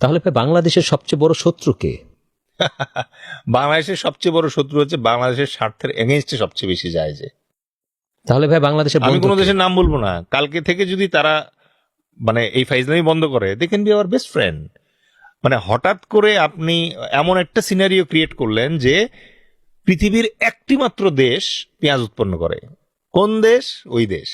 তাহলে ভাই বাংলাদেশের সবচেয়ে বড় শত্রু কে? বাংলাদেশের সবচেয়ে বড় শত্রু হচ্ছে বাংলাদেশের স্বার্থের এগেনস্টে সবচেয়ে বেশি যায় যে। তাহলে ভাই বাংলাদেশের আমি কোনো দেশের নাম বলব না। কালকে থেকে যদি তারা মানে এই ফাইজলামি বন্ধ করে দে can be our best friend মানে হঠাৎ করে আপনি এমন একটা সিনারিও ক্রিয়েট করলেন যে পৃথিবীর একটি মাত্র দেশ পেঁয়াজ উৎপন্ন করে। কোন দেশ? ওই দেশ।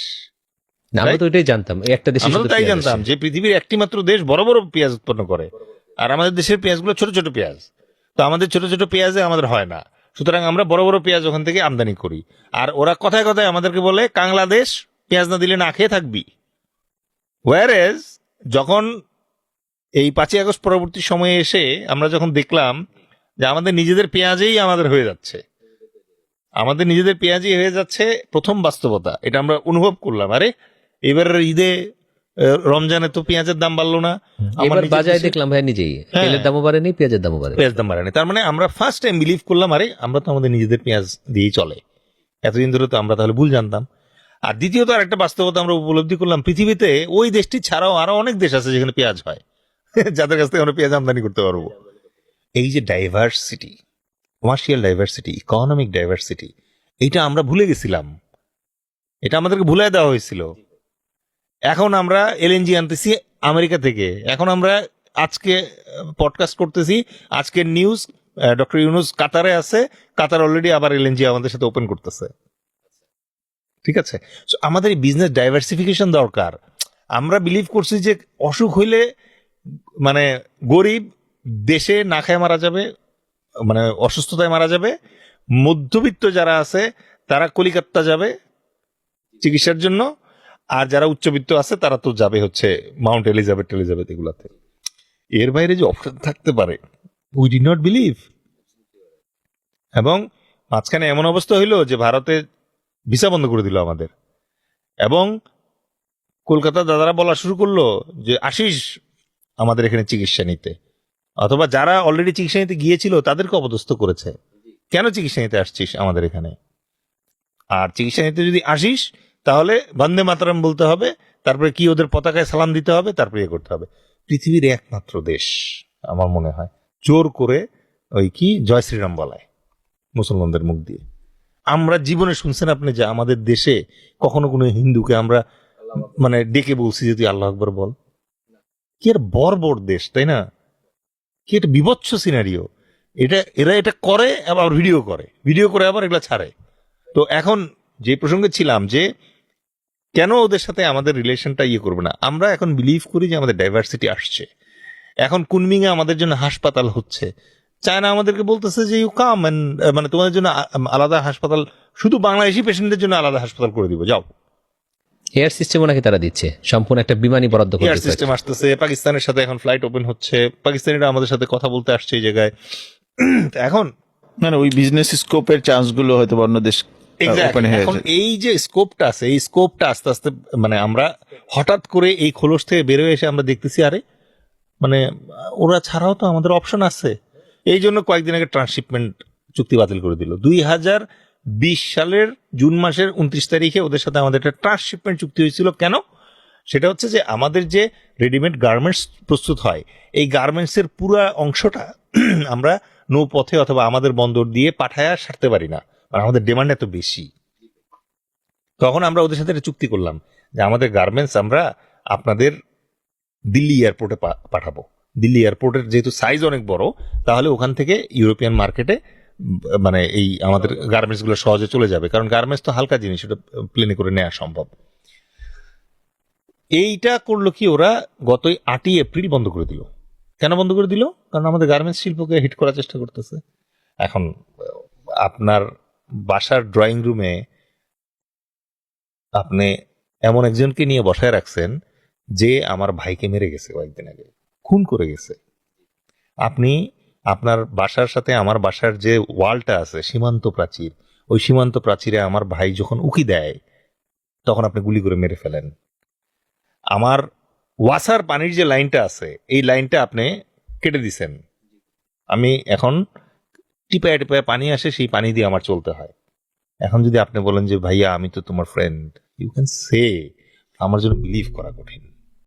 না, আমরা তো এটাই জানতাম। একটা দেশে আমরা তাই জানতাম যে পৃথিবীর একটি মাত্র দেশ বড় বড় পেঁয়াজ উৎপন্ন করে। আর আমাদের দেশের পেঁয়াজগুলো ছোট ছোট পেঁয়াজ। তো আমাদের ছোট ছোট পেঁয়াজে আমাদের হয় না। সুতরাং আমরা বড় বড় পেঁয়াজ ওখান থেকে আমদানি করি। আর ওরা কথায় কথায় আমাদেরকে বলে বাংলাদেশ পেঁয়াজ না দিলে না খেয়ে থাকবি। ওয়ারেজ যখন এই পাঁচই আগস্ট পরবর্তী সময়ে এসে আমরা যখন দেখলাম যে আমাদের নিজেদের পেঁয়াজেই আমাদের হয়ে যাচ্ছে। আমাদের নিজেদের পেঁয়াজই হয়ে যাচ্ছে প্রথম বাস্তবতা। এটা আমরা অনুভব করলাম। আরে এবারের ঈদে রমজানে তো পেঁয়াজের দাম বাড়লো না। আমার বাজারে দেখলাম ভাই নিজেই। হ্যাঁ। তেলের দামও বাড়েনি পেঁয়াজের দামও বাড়েনি। পেঁয়াজ দাম বাড়েনি। তার মানে আমরা ফার্স্ট টাইম বিলিভ করলাম আরে আমরা তো আমাদের নিজেদের পেঁয়াজ দিয়েই চলে। এতদিন ধরে তো আমরা তাহলে ভুল জানতাম। আর দ্বিতীয়ত আর একটা বাস্তবতা আমরা উপলব্ধি করলাম পৃথিবীতে ওই দেশটি ছাড়াও আরও অনেক দেশ আছে যেখানে পেঁয়াজ হয়। যাদের কাছ থেকে আমরা পেঁয়াজ আমদানি করতে পারব। এই যে diversity commercial diversity economic diversity এইটা আমরা ভুলে গেছিলাম। এটা আমাদেরকে ভুলে দেওয়া হয়েছিল। এখন আমরা এলএনজি আনতেছি আমেরিকা থেকে। এখন আমরা আজকে পডকাস্ট করতেছি। আজকের নিউজ ডক্টর ইউনুস কাতারে আছে। কাতার অলরেডি আবার এলএনজি আমাদের সাথে ওপেন করতেছে। ঠিক আছে? আমাদের এই বিজনেস ডাইভার্সিফিকেশন দরকার। আমরা বিলিভ করছি যে অসুখ হইলে মানে গরিব দেশে না খায় মারা যাবে মানে অসুস্থতায় মারা যাবে। মধ্যবিত্ত যারা আছে, তারা কলিকাতা যাবে চিকিৎসার জন্য। আর যারা উচ্চবিত্ত আছে, তারা তো যাবে হচ্ছে মাউন্ট এলিজাবেথ এলিজাবেথ এগুলাতে। এর বাইরে যে অপশন থাকতে পারে উই ডি নট বিলিভ এবং মাঝখানে এমন অবস্থা হইল যে ভারতে ভিসা বন্ধ করে দিল আমাদের। এবং কলকাতার দাদারা বলা শুরু করল যে আসিস আমাদের এখানে চিকিৎসা নিতে। অথবা যারা অলরেডি চিকিৎসা নিতে গিয়েছিল, তাদেরকে অপদস্থ করেছে। কেন চিকিৎসা নিতে আসছিস আমাদের এখানে? আর চিকিৎসা নিতে যদি আসিস তাহলে বন্দে মাতারাম বলতে হবে, তারপরে কি ওদের পতাকায় সালাম দিতে হবে, তারপরে ইয়ে করতে হবে। পৃথিবীর একমাত্র দেশ, আমার মনে হয়। জোর করে ওই কি, জয় শ্রীরাম বলায়, মুসলমানদের মুখ দিয়ে। আমরা জীবনে শুনছেন আপনি যে আমাদের দেশে কখনো কোনো হিন্দুকে আমরা মানে ডেকে বলছি যে তুই আল্লাহ আকবর বল। কি এর বর্বর দেশ, তাই না? কি এটা বিভৎস সিনারিও এটা, এরা এটা করে, আবার ভিডিও করে। ভিডিও করে আবার এগুলা ছাড়ে। তো এখন যে প্রসঙ্গে ছিলাম যে কেন ওদের সাথে আমাদের রিলেশনটা ইয়ে করবে না? আমরা এখন বিলিভ করি যে আমাদের ডাইভার্সিটি আসছে। এখন কুনমিংয়ে আমাদের জন্য হাসপাতাল হচ্ছে। চায়না আমাদেরকে বলতেছে যে ইউ কাম মানে তোমাদের জন্য আলাদা হাসপাতাল শুধু বাংলাদেশি পেশেন্টদের জন্য আলাদা হাসপাতাল করে দিব যাও। এয়ার সিস্টেমও নাকি তারা দিচ্ছে। সম্পূর্ণ একটা বিমানই বরাদ্দ করে এয়ার সিস্টেম আসতেছে পাকিস্তানের সাথে এখন ফ্লাইট ওপেন হচ্ছে। পাকিস্তানিরা আমাদের সাথে কথা বলতে আসছে এই জায়গায়। এখন মানে ওই বিজনেস স্কোপের চান্সগুলো হয়তো বা অন্য দেশ এখন এই যে স্কোপটা আছে এই স্কোপটা আস্তে আস্তে মানে আমরা হঠাৎ করে এই খোলস থেকে বেরোয় এসে আমরা দেখতেছি আরে মানে ওরা ছাড়াও তো আমাদের অপশন আছে। এই জন্য কয়েকদিন আগে ট্রান্সশিপমেন্ট চুক্তি বাতিল করে দিল। দুই হাজার বিশ সালের জুন মাসের উনত্রিশ তারিখে ওদের সাথে আমাদের একটা ট্রান্সশিপমেন্ট চুক্তি হয়েছিল। কেন? সেটা হচ্ছে যে আমাদের যে রেডিমেড গার্মেন্টস প্রস্তুত হয় এই গার্মেন্টসের পুরো অংশটা আমরা নৌপথে অথবা আমাদের বন্দর দিয়ে পাঠায়া সারতে পারি না। আর আমাদের ডিমান্ড এত বেশি। তখন আমরা ওদের সাথে একটা চুক্তি করলাম যে আমাদের গার্মেন্টস আমরা আপনাদের দিল্লি এয়ারপোর্টে পাঠাবো। দিল্লি এয়ারপোর্টের যেহেতু সাইজ অনেক বড়, তাহলে ওখান থেকে ইউরোপিয়ান মার্কেটে মানে এই আমাদের গার্মেন্টসগুলো সহজে চলে যাবে। কারণ গার্মেন্টস তো হালকা জিনিস, ওটা প্লেনে করে নেওয়া সম্ভব। এইটা করল কি ওরা গতই আটই এপ্রিল বন্ধ করে দিল। কেন বন্ধ করে দিল? কারণ আমাদের গার্মেন্টস শিল্পকে হিট করার চেষ্টা করতেছে। এখন আপনার বাসার ড্রয়িং রুমে আপনি এমন একজনকে নিয়ে বসায় রাখছেন যে আমার ভাইকে মেরে গেছে কয়েকদিন আগে। খুন করে গেছে। আপনি আপনার বাসার সাথে আমার বাসার যে ওয়ালটা আছে, সীমান্ত প্রাচীর, ওই সীমান্ত প্রাচীরে আমার ভাই যখন উকি দেয়, তখন আপনি গুলি করে মেরে ফেলেন। আমার ওয়াসার পানির যে লাইনটা আছে, এই লাইনটা আপনি কেটে দিছেন। আমি এখন টিপায় টিপায় পানি আসে, সেই পানি দিয়ে আমার চলতে হয়। এখন যদি আপনি বলেন যে, ভাইয়া, আমি তো তোমার ফ্রেন্ড ইউ ক্যান সে আমার জন্য বিলিভ করা কঠিন।